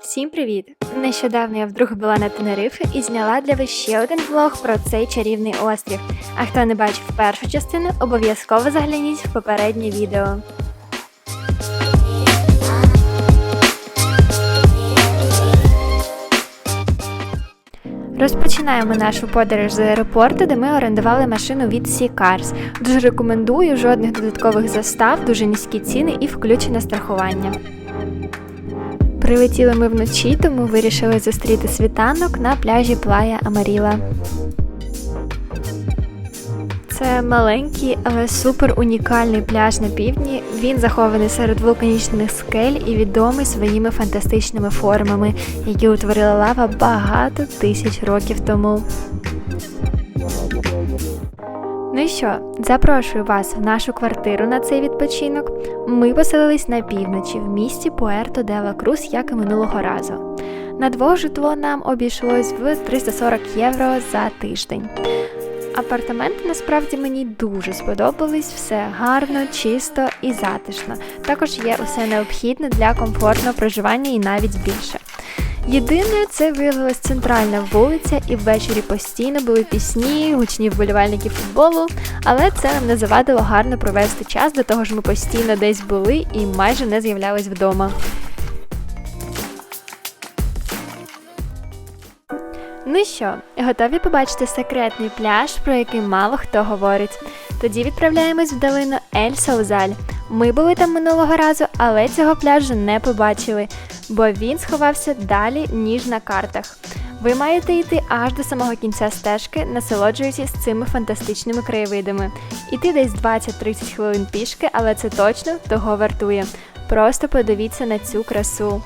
Всім привіт! Нещодавно я вдруге була на Тенерифе і зняла для вас ще один влог про цей чарівний острів. А хто не бачив першу частину, обов'язково загляніть в попереднє відео. Розпочинаємо нашу подорож з аеропорту, де ми орендували машину від Cars. Дуже рекомендую жодних додаткових застав, дуже низькі ціни і включене страхування. Прилетіли ми вночі, тому вирішили зустріти світанок на пляжі Плая Амаріла. Це маленький, але супер унікальний пляж на півдні. Він захований серед вулканічних скель і відомий своїми фантастичними формами, які утворила лава багато тисяч років тому. Ну і що, запрошую вас в нашу квартиру на цей відпочинок. Ми поселились на півночі в місті Пуерто де ла Крус, як і минулого разу. На двох житло нам обійшлось в 340 євро за тиждень. Апартаменти насправді мені дуже сподобались, все гарно, чисто і затишно. Також є усе необхідне для комфортного проживання і навіть більше. Єдине, це виявилась центральна вулиця, і ввечері постійно були пісні, гучні вболівальники футболу, але це нам не завадило гарно провести час, до того ж ми постійно десь були і майже не з'являлись вдома. Ну що, готові побачити секретний пляж, про який мало хто говорить. Тоді відправляємось в долину Ель Саузаль. Ми були там минулого разу, але цього пляжу не побачили, бо він сховався далі, ніж на картах. Ви маєте йти аж до самого кінця стежки, насолоджуючись цими фантастичними краєвидами. Іти десь 20-30 хвилин пішки, але це точно того вартує. Просто подивіться на цю красу.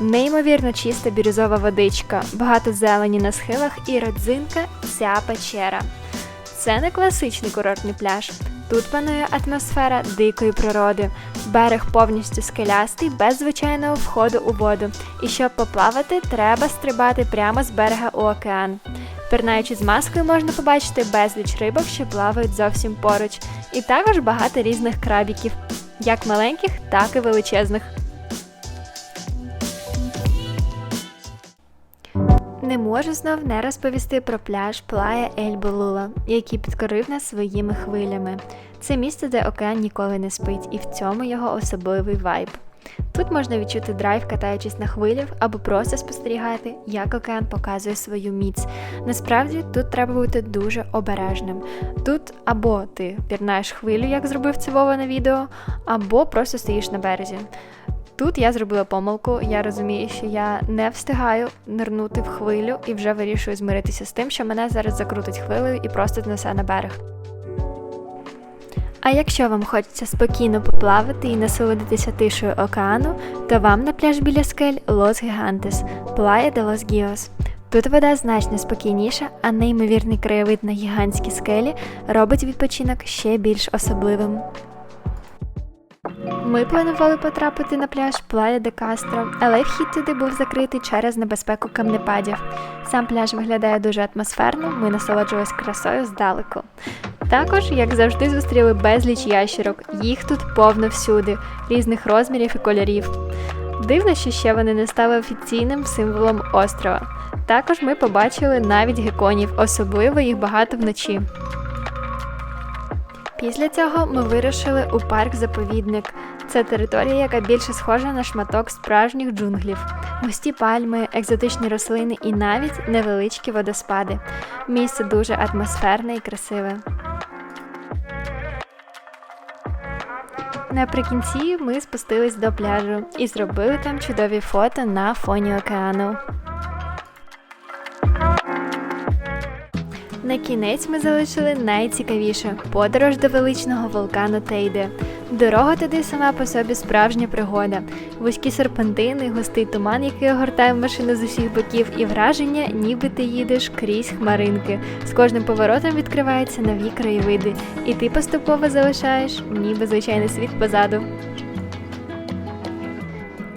Неймовірно чиста бірюзова водичка, багато зелені на схилах і родзинка ця печера. Це не класичний курортний пляж. Тут панує атмосфера дикої природи. Берег повністю скелястий, без звичайного входу у воду. І щоб поплавати, треба стрибати прямо з берега у океан. Пірнаючи з маскою, можна побачити безліч рибок, що плавають зовсім поруч, і також багато різних крабіків, як маленьких, так і величезних. Не можу знов не розповісти про пляж Плая Ель Болула, який підкорив нас своїми хвилями. Це місце, де океан ніколи не спить, і в цьому його особливий вайб. Тут можна відчути драйв, катаючись на хвилях, або просто спостерігати, як океан показує свою міць. Насправді тут треба бути дуже обережним. Тут або ти пірнаєш хвилю, як зробив це Вова на відео, або просто стоїш на березі. Тут я зробила помилку, я розумію, що я не встигаю нирнути в хвилю і вже вирішую змиритися з тим, що мене зараз закрутить хвилею і просто знесе на берег. А якщо вам хочеться спокійно поплавати і насолодитися тишою океану, то вам на пляж біля скель Лос Гігантес, Плая де Лос Гіос. Тут вода значно спокійніша, а неймовірний краєвид на гігантській скелі робить відпочинок ще більш особливим. Ми планували потрапити на пляж Плая де Кастро, але вхід туди був закритий через небезпеку камнепадів. Сам пляж виглядає дуже атмосферно, ми насолоджувались красою здалеку. Також, як завжди, зустріли безліч ящерок, їх тут повно всюди, різних розмірів і кольорів. Дивно, що ще вони не стали офіційним символом острова. Також ми побачили навіть геконів, особливо їх багато вночі. Після цього ми вирушили у парк-заповідник. Це територія, яка більше схожа на шматок справжніх джунглів, густі пальми, екзотичні рослини і навіть невеличкі водоспади. Місце дуже атмосферне і красиве. Наприкінці ми спустились до пляжу і зробили там чудові фото на фоні океану. На кінець ми залишили найцікавіше подорож до величного вулкану Тейде. Дорога туди сама по собі справжня пригода. Вузькі серпантини, густий туман, який огортає машину з усіх боків, і враження, ніби ти їдеш крізь хмаринки. З кожним поворотом відкриваються нові краєвиди, і ти поступово залишаєш, ніби звичайний світ позаду.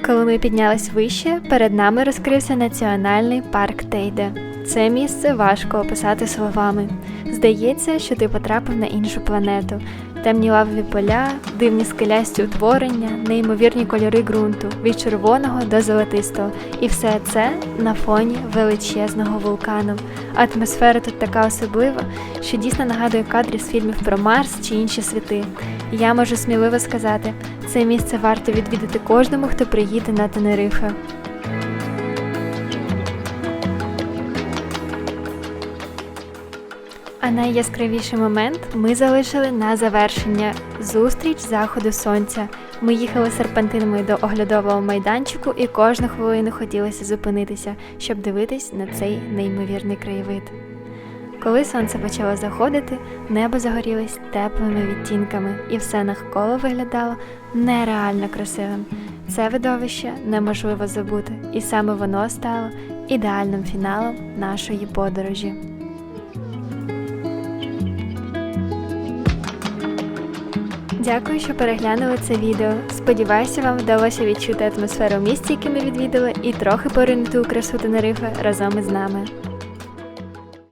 Коли ми піднялись вище, перед нами розкрився національний парк Тейде. Це місце важко описати словами. Здається, що ти потрапив на іншу планету. темні лавові поля, дивні скелясті утворення, неймовірні кольори ґрунту від червоного до золотистого. І все це на фоні величезного вулкану. Атмосфера тут така особлива, що дійсно нагадує кадри з фільмів про Марс чи інші світи. Я можу сміливо сказати, це місце варто відвідати кожному, хто приїде на Тенерифе. А найяскравіший момент ми залишили на завершення зустріч заходу сонця. Ми їхали серпантинами до оглядового майданчику, і кожну хвилину хотілося зупинитися, щоб дивитись на цей неймовірний краєвид. Коли сонце почало заходити, небо загорілось теплими відтінками, і все навколо виглядало нереально красивим. Це видовище неможливо забути, і саме воно стало ідеальним фіналом нашої подорожі. Дякую, що переглянули це відео. Сподіваюся, вам вдалося відчути атмосферу місця, яке ми відвідали, і трохи поринути у красу Тенерифе разом із нами.